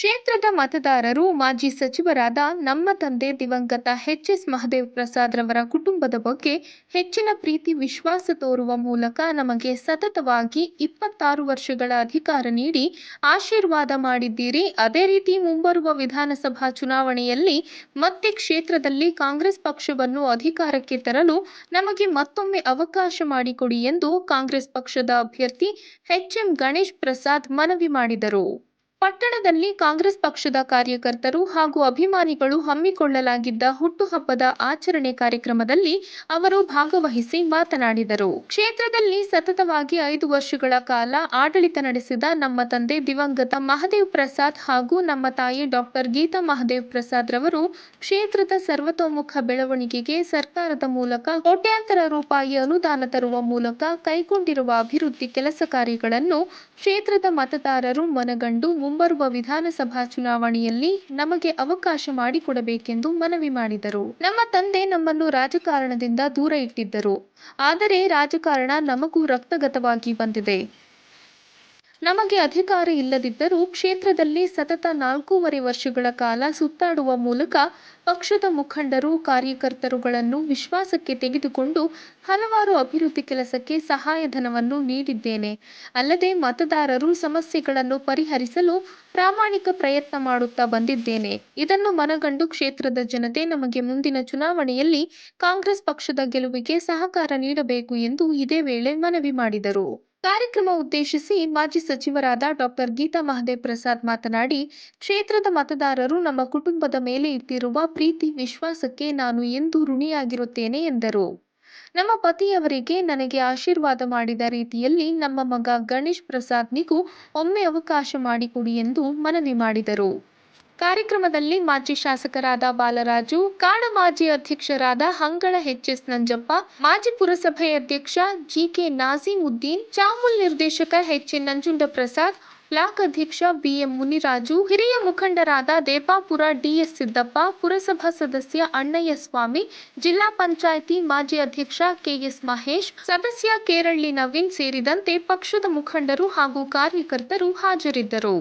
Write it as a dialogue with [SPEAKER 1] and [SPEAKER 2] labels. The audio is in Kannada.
[SPEAKER 1] ಕ್ಷೇತ್ರದ ಮತದಾರರು ಮಾಜಿ ಸಚಿವರಾದ ನಮ್ಮ ತಂದೆ ದಿವಂಗತ ಎಚ್ ಎಸ್ ಮಹದೇವ್ ಪ್ರಸಾದ್ ರವರ ಕುಟುಂಬದ ಬಗ್ಗೆ ಹೆಚ್ಚಿನ ಪ್ರೀತಿ, ವಿಶ್ವಾಸ ತೋರುವ ಮೂಲಕ ನಮಗೆ ಸತತವಾಗಿ ಇಪ್ಪತ್ತಾರು ವರ್ಷಗಳ ಅಧಿಕಾರ ನೀಡಿ ಆಶೀರ್ವಾದ ಮಾಡಿದ್ದೀರಿ. ಅದೇ ರೀತಿ ಮುಂಬರುವ ವಿಧಾನಸಭಾ ಚುನಾವಣೆಯಲ್ಲಿ ಮತ್ತೆ ಕ್ಷೇತ್ರದಲ್ಲಿ ಕಾಂಗ್ರೆಸ್ ಪಕ್ಷವನ್ನು ಅಧಿಕಾರಕ್ಕೆ ತರಲು ನಮಗೆ ಮತ್ತೊಮ್ಮೆ ಅವಕಾಶ ಮಾಡಿಕೊಡಿ ಎಂದು ಕಾಂಗ್ರೆಸ್ ಪಕ್ಷದ ಅಭ್ಯರ್ಥಿ ಎಚ್ ಎಂ ಗಣೇಶ್ ಪ್ರಸಾದ್ ಮನವಿ ಮಾಡಿದರು. ಪಟ್ಟಣದಲ್ಲಿ ಕಾಂಗ್ರೆಸ್ ಪಕ್ಷದ ಕಾರ್ಯಕರ್ತರು ಹಾಗೂ ಅಭಿಮಾನಿಗಳು ಹಮ್ಮಿಕೊಳ್ಳಲಾಗಿದ್ದ ಹುಟ್ಟುಹಬ್ಬದ ಆಚರಣೆ ಕಾರ್ಯಕ್ರಮದಲ್ಲಿ ಅವರು ಭಾಗವಹಿಸಿ ಮಾತನಾಡಿದರು. ಕ್ಷೇತ್ರದಲ್ಲಿ ಸತತವಾಗಿ ಐದು ವರ್ಷಗಳ ಕಾಲ ಆಡಳಿತ ನಡೆಸಿದ ನಮ್ಮ ತಂದೆ ದಿವಂಗತ ಮಹದೇವ್ ಪ್ರಸಾದ್ ಹಾಗೂ ನಮ್ಮ ತಾಯಿ ಡಾಕ್ಟರ್ ಗೀತಾ ಮಹದೇವ್ ಪ್ರಸಾದ್ ರವರು ಕ್ಷೇತ್ರದ ಸರ್ವತೋಮುಖ ಬೆಳವಣಿಗೆಗೆ ಸರ್ಕಾರದ ಮೂಲಕ ಕೋಟ್ಯಾಂತರ ರೂಪಾಯಿ ಅನುದಾನ ತರುವ ಮೂಲಕ ಕೈಗೊಂಡಿರುವ ಅಭಿವೃದ್ಧಿ ಕೆಲಸ ಕಾರ್ಯಗಳನ್ನು ಕ್ಷೇತ್ರದ ಮತದಾರರು ಮನಗಂಡು ಮುಂಬರುವ ವಿಧಾನಸಭಾ ಚುನಾವಣೆಯಲ್ಲಿ ನಮಗೆ ಅವಕಾಶ ಮಾಡಿಕೊಡಬೇಕೆಂದು ಮನವಿ ಮಾಡಿದರು. ನಮ್ಮ ತಂದೆ ನಮ್ಮನ್ನು ರಾಜಕಾರಣದಿಂದ ದೂರ ಇಟ್ಟಿದ್ದರು. ಆದರೆ ರಾಜಕಾರಣ ನಮಗೂ ರಕ್ತಗತವಾಗಿ ಬಂದಿದೆ. ನಮಗೆ ಅಧಿಕಾರ ಇಲ್ಲದಿದ್ದರೂ ಕ್ಷೇತ್ರದಲ್ಲಿ ಸತತ ನಾಲ್ಕೂವರೆ ವರ್ಷಗಳ ಕಾಲ ಸುತ್ತಾಡುವ ಮೂಲಕ ಪಕ್ಷದ ಮುಖಂಡರು, ಕಾರ್ಯಕರ್ತರುಗಳನ್ನು ವಿಶ್ವಾಸಕ್ಕೆ ತೆಗೆದುಕೊಂಡು ಹಲವಾರು ಅಭಿವೃದ್ಧಿ ಕೆಲಸಕ್ಕೆ ಸಹಾಯಧನವನ್ನು ನೀಡಿದ್ದೇನೆ. ಅಲ್ಲದೆ ಮತದಾರರು ಸಮಸ್ಯೆಗಳನ್ನು ಪರಿಹರಿಸಲು ಪ್ರಾಮಾಣಿಕ ಪ್ರಯತ್ನ ಮಾಡುತ್ತಾ ಬಂದಿದ್ದೇನೆ. ಇದನ್ನು ಮನಗಂಡು ಕ್ಷೇತ್ರದ ಜನತೆ ನಮಗೆ ಮುಂದಿನ ಚುನಾವಣೆಯಲ್ಲಿ ಕಾಂಗ್ರೆಸ್ ಪಕ್ಷದ ಗೆಲುವಿಗೆ ಸಹಕಾರ ನೀಡಬೇಕು ಎಂದು ಇದೇ ವೇಳೆ ಮನವಿ ಮಾಡಿದರು. ಕಾರ್ಯಕ್ರಮ ಉದ್ದೇಶಿಸಿ ಮಾಜಿ ಸಚಿವರಾದ ಡಾಕ್ಟರ್ ಗೀತಾ ಮಹದೇವ್ ಪ್ರಸಾದ್ ಮಾತನಾಡಿ, ಕ್ಷೇತ್ರದ ಮತದಾರರು ನಮ್ಮ ಕುಟುಂಬದ ಮೇಲೆ ಇಟ್ಟಿರುವ ಪ್ರೀತಿ, ವಿಶ್ವಾಸಕ್ಕೆ ನಾನು ಎಂದು ಋಣಿಯಾಗಿರುತ್ತೇನೆ, ಎಂದರು. ನಮ್ಮ ಪತಿಯವರಿಗೆ ನನಗೆ ಆಶೀರ್ವಾದ ಮಾಡಿದ ರೀತಿಯಲ್ಲಿ ನಮ್ಮ ಮಗ ಗಣೇಶ್ ಪ್ರಸಾದ್ನಿಗೂ ಒಮ್ಮೆ ಅವಕಾಶ ಮಾಡಿಕೊಡಿ ಎಂದು ಮನವಿ ಮಾಡಿದರು. ಕಾರ್ಯಕ್ರಮದಲ್ಲಿ ಮಾಜಿ ಶಾಸಕರಾದ ಬಾಲರಾಜು, ಕಾಡ ಮಾಜಿ ಅಧ್ಯಕ್ಷರಾದ ಹಂಗಳ ಎಚ್ಎಸ್ ನಂಜಪ್ಪ, ಮಾಜಿ ಪುರಸಭೆ ಅಧ್ಯಕ್ಷ ಜಿಕೆ ನಾಜೀಮುದ್ದೀನ್ ಚಾಮುಲ್ ನಿರ್ದೇಶಕ ಎಚ್ಎನ್ ನಂಜುಂಡ ಪ್ರಸಾದ್ ಬ್ಲಾಕ್ ಅಧ್ಯಕ್ಷ ಬಿಎಂ ಮುನಿರಾಜು, ಹಿರಿಯ ಮುಖಂಡರಾದ ದೇಪಾಪುರ ಡಿಎಸ್ ಸಿದ್ದಪ್ಪ, ಪುರಸಭಾ ಸದಸ್ಯ ಅಣ್ಣಯ್ಯ ಸ್ವಾಮಿ, ಜಿಲ್ಲಾ ಪಂಚಾಯಿತಿ ಮಾಜಿ ಅಧ್ಯಕ್ಷ ಕೆಎಸ್ ಮಹೇಶ್, ಸದಸ್ಯ ಕೇರಳ್ಳಿ ನವೀನ್ ಸೇರಿದಂತೆ ಪಕ್ಷದ ಮುಖಂಡರು ಹಾಗೂ ಕಾರ್ಯಕರ್ತರು ಹಾಜರಿದ್ದರು.